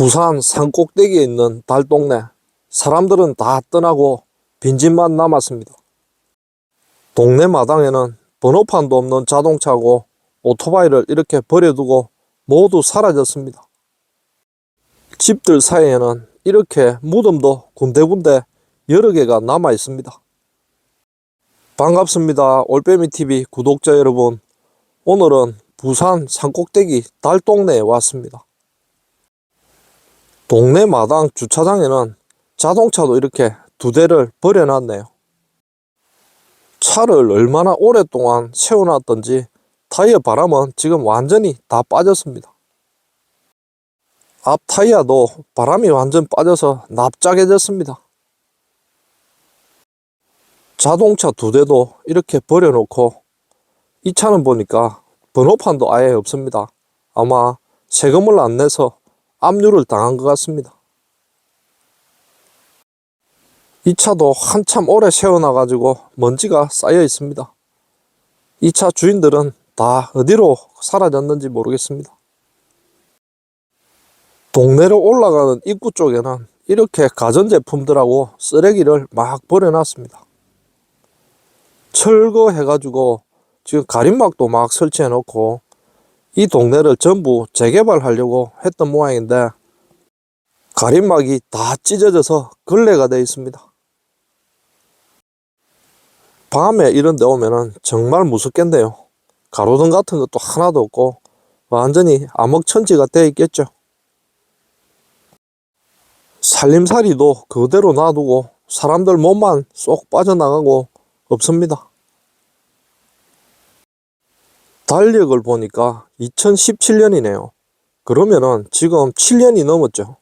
부산 산 꼭대기에 있는 달동네. 사람들은 다 떠나고 빈집만 남았습니다. 동네 마당에는 번호판도 없는 자동차고 오토바이를 이렇게 버려두고 모두 사라졌습니다. 집들 사이에는 이렇게 무덤도 군데군데 여러 개가 남아 있습니다. 반갑습니다. 올빼미TV 구독자 여러분. 오늘은 부산 산꼭대기 달동네에 왔습니다. 동네 마당 주차장에는 자동차도 이렇게 두 대를 버려놨네요. 차를 얼마나 오랫동안 세워놨던지 타이어 바람은 지금 완전히 다 빠졌습니다. 앞 타이어도 바람이 완전 빠져서 납작해졌습니다. 자동차 두 대도 이렇게 버려놓고 이 차는 보니까 번호판도 아예 없습니다. 아마 세금을 안 내서 압류를 당한 것 같습니다. 이 차도 한참 오래 세워놔가지고 먼지가 쌓여 있습니다. 이 차 주인들은 다 어디로 사라졌는지 모르겠습니다. 동네로 올라가는 입구 쪽에는 이렇게 가전제품들하고 쓰레기를 막 버려놨습니다. 철거해가지고 지금 가림막도 막 설치해놓고 이 동네를 전부 재개발하려고 했던 모양인데 가림막이 다 찢어져서 걸레가 되어 있습니다. 밤에 이런 데 오면은 정말 무섭겠네요. 가로등 같은 것도 하나도 없고 완전히 암흑천지가 되어 있겠죠. 살림살이도 그대로 놔두고 사람들 몸만 쏙 빠져나가고 없습니다. 달력을 보니까 2017년이네요. 그러면은 지금 7년이 넘었죠.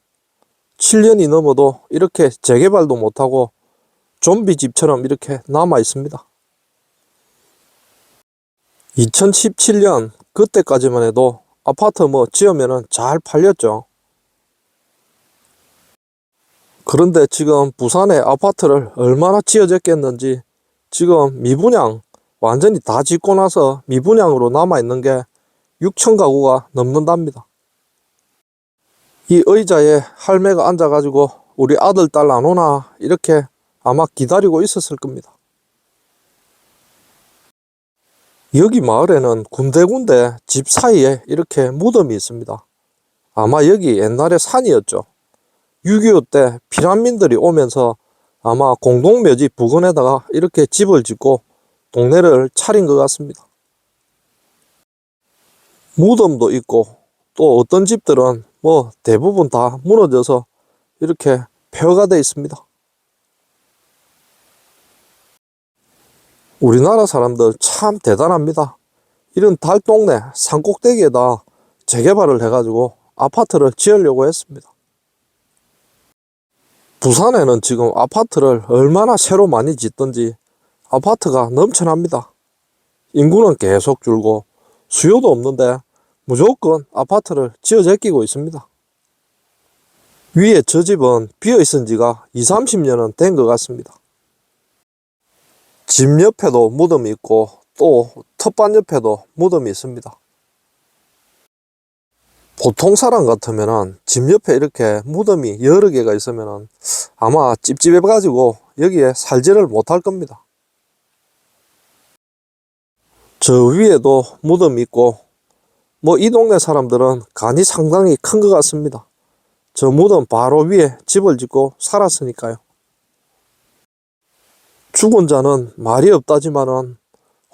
7년이 넘어도 이렇게 재개발도 못하고 좀비 집처럼 이렇게 남아 있습니다. 2017년 그때까지만 해도 아파트 뭐 지으면은 잘 팔렸죠. 그런데 지금 부산에 아파트를 얼마나 지어졌겠는지 지금 미분양 완전히 다 짓고 나서 미분양으로 남아 있는 게 6천 가구가 넘는답니다. 이 의자에 할매가 앉아가지고 우리 아들 딸 안 오나 이렇게 아마 기다리고 있었을 겁니다. 여기 마을에는 군데군데 집 사이에 이렇게 무덤이 있습니다. 아마 여기 옛날에 산이었죠. 6.25 때 피난민들이 오면서 아마 공동묘지 부근에다가 이렇게 집을 짓고 동네를 차린 것 같습니다. 무덤도 있고 또 어떤 집들은 뭐 대부분 다 무너져서 이렇게 폐허가 되어 있습니다. 우리나라 사람들 참 대단합니다. 이런 달 동네 산 꼭대기에다 재개발을 해가지고 아파트를 지으려고 했습니다. 부산에는 지금 아파트를 얼마나 새로 많이 짓든지 아파트가 넘쳐납니다. 인구는 계속 줄고 수요도 없는데 무조건 아파트를 지어 제끼고 있습니다. 위에 저 집은 비어 있은 지가 2, 30년은 된 것 같습니다. 집 옆에도 무덤이 있고 또 텃밭 옆에도 무덤이 있습니다. 보통 사람 같으면은 집 옆에 이렇게 무덤이 여러 개가 있으면은 아마 찝찝해 가지고 여기에 살지를 못할 겁니다. 저 위에도 무덤이 있고 뭐 이 동네 사람들은 간이 상당히 큰 것 같습니다. 저 무덤 바로 위에 집을 짓고 살았으니까요. 죽은 자는 말이 없다지만은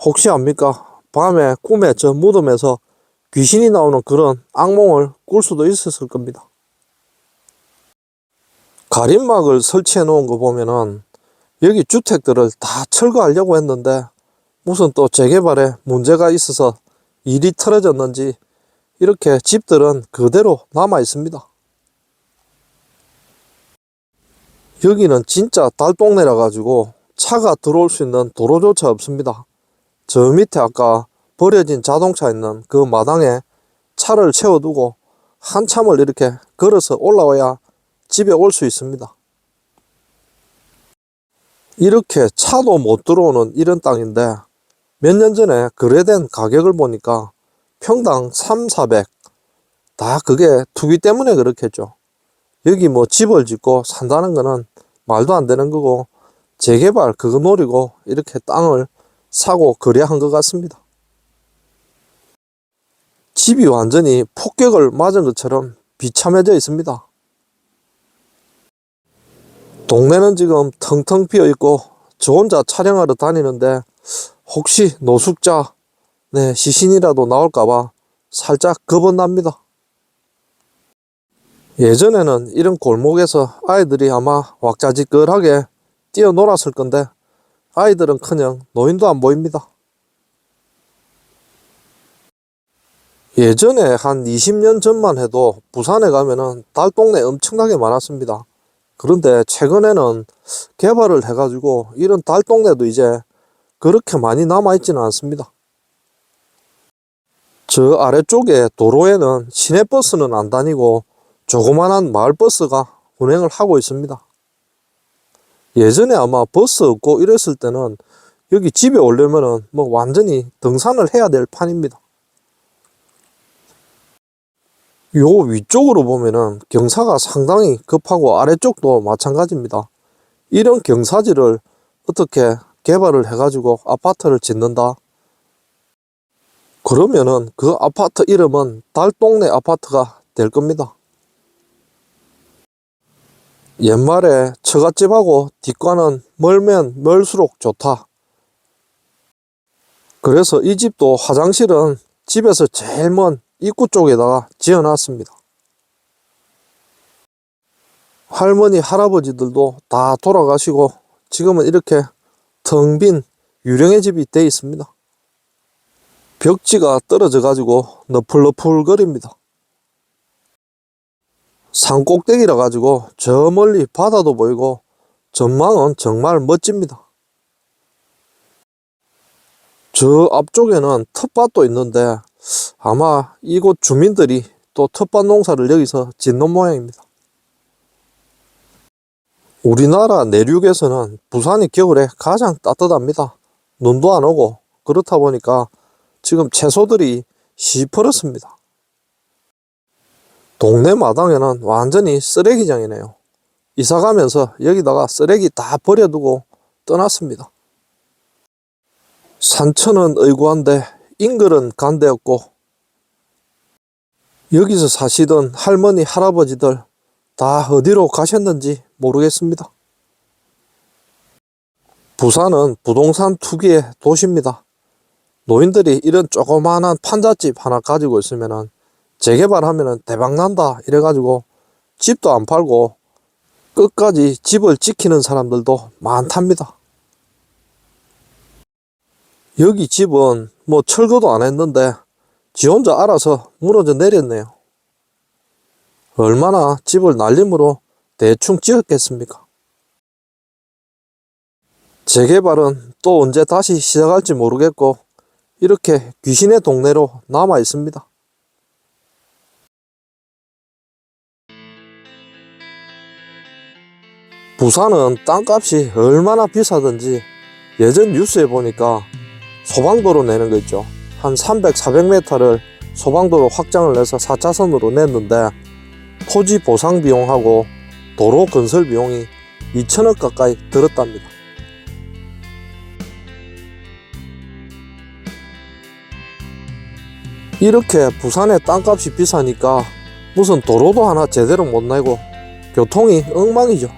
혹시 압니까? 밤에 꿈에 저 무덤에서 귀신이 나오는 그런 악몽을 꿀 수도 있었을 겁니다. 가림막을 설치해 놓은 거 보면은 여기 주택들을 다 철거하려고 했는데 무슨 또 재개발에 문제가 있어서 일이 틀어졌는지 이렇게 집들은 그대로 남아 있습니다. 여기는 진짜 달동네라 가지고 차가 들어올 수 있는 도로조차 없습니다. 저 밑에 아까 버려진 자동차 있는 그 마당에 차를 세워두고 한참을 이렇게 걸어서 올라와야 집에 올 수 있습니다. 이렇게 차도 못 들어오는 이런 땅인데 몇 년 전에 거래된 가격을 보니까 평당 3, 400. 다 그게 투기 때문에 그렇겠죠. 여기 뭐 집을 짓고 산다는 거는 말도 안 되는 거고 재개발 그거 노리고 이렇게 땅을 사고 거래한 것 같습니다. 집이 완전히 폭격을 맞은 것처럼 비참해져 있습니다. 동네는 지금 텅텅 비어 있고 저 혼자 촬영하러 다니는데 혹시 노숙자 네 시신이라도 나올까봐 살짝 겁은 납니다. 예전에는 이런 골목에서 아이들이 아마 왁자지껄하게 뛰어놀았을 건데 아이들은 그냥 노인도 안 보입니다. 예전에 한 20년 전만 해도 부산에 가면은 달동네 엄청나게 많았습니다. 그런데 최근에는 개발을 해가지고 이런 달동네도 이제 그렇게 많이 남아있지는 않습니다. 저 아래쪽에 도로에는 시내버스는 안 다니고 조그만한 마을버스가 운행을 하고 있습니다. 예전에 아마 버스 없고 이랬을 때는 여기 집에 오려면은 뭐 완전히 등산을 해야 될 판입니다. 요 위쪽으로 보면은 경사가 상당히 급하고 아래쪽도 마찬가지입니다. 이런 경사지를 어떻게 개발을 해가지고 아파트를 짓는다? 그러면은 그 아파트 이름은 달동네 아파트가 될 겁니다. 옛말에 처갓집하고 뒷과는 멀면 멀수록 좋다. 그래서 이 집도 화장실은 집에서 제일 먼 입구 쪽에다가 지어놨습니다. 할머니, 할아버지들도 다 돌아가시고 지금은 이렇게 텅 빈 유령의 집이 돼 있습니다. 벽지가 떨어져 가지고 너풀너풀 거립니다. 산 꼭대기라 가지고 저 멀리 바다도 보이고 전망은 정말 멋집니다. 저 앞쪽에는 텃밭도 있는데 아마 이곳 주민들이 또 텃밭 농사를 여기서 짓는 모양입니다. 우리나라 내륙에서는 부산이 겨울에 가장 따뜻합니다. 눈도 안 오고 그렇다 보니까 지금 채소들이 시퍼렇습니다. 동네 마당에는 완전히 쓰레기장이네요. 이사 가면서 여기다가 쓰레기 다 버려두고 떠났습니다. 산천은 의구한데 인글은 간데없고 여기서 사시던 할머니 할아버지들 다 어디로 가셨는지 모르겠습니다. 부산은 부동산 투기의 도시입니다. 노인들이 이런 조그마한 판잣집 하나 가지고 있으면은 재개발하면은 대박난다 이래가지고 집도 안 팔고 끝까지 집을 지키는 사람들도 많답니다. 여기 집은 뭐 철거도 안 했는데 지 혼자 알아서 무너져 내렸네요. 얼마나 집을 날림으로 대충 지었겠습니까? 재개발은 또 언제 다시 시작할지 모르겠고 이렇게 귀신의 동네로 남아 있습니다. 부산은 땅값이 얼마나 비싸든지 예전 뉴스에 보니까 소방도로 내는 거 있죠. 한 300, 400m를 소방도로 확장을 해서 4차선으로 냈는데 토지 보상 비용하고 도로 건설 비용이 2천억 가까이 들었답니다. 이렇게 부산의 땅값이 비싸니까 무슨 도로도 하나 제대로 못 내고 교통이 엉망이죠.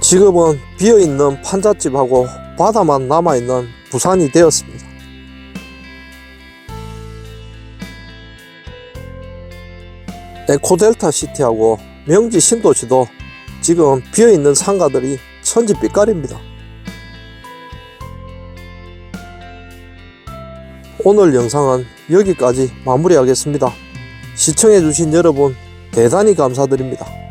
지금은 비어있는 판잣집하고 바다만 남아있는 부산이 되었습니다. 에코델타 시티하고 명지 신도시도 지금 비어있는 상가들이 천지빛깔입니다. 오늘 영상은 여기까지 마무리하겠습니다. 시청해주신 여러분 대단히 감사드립니다.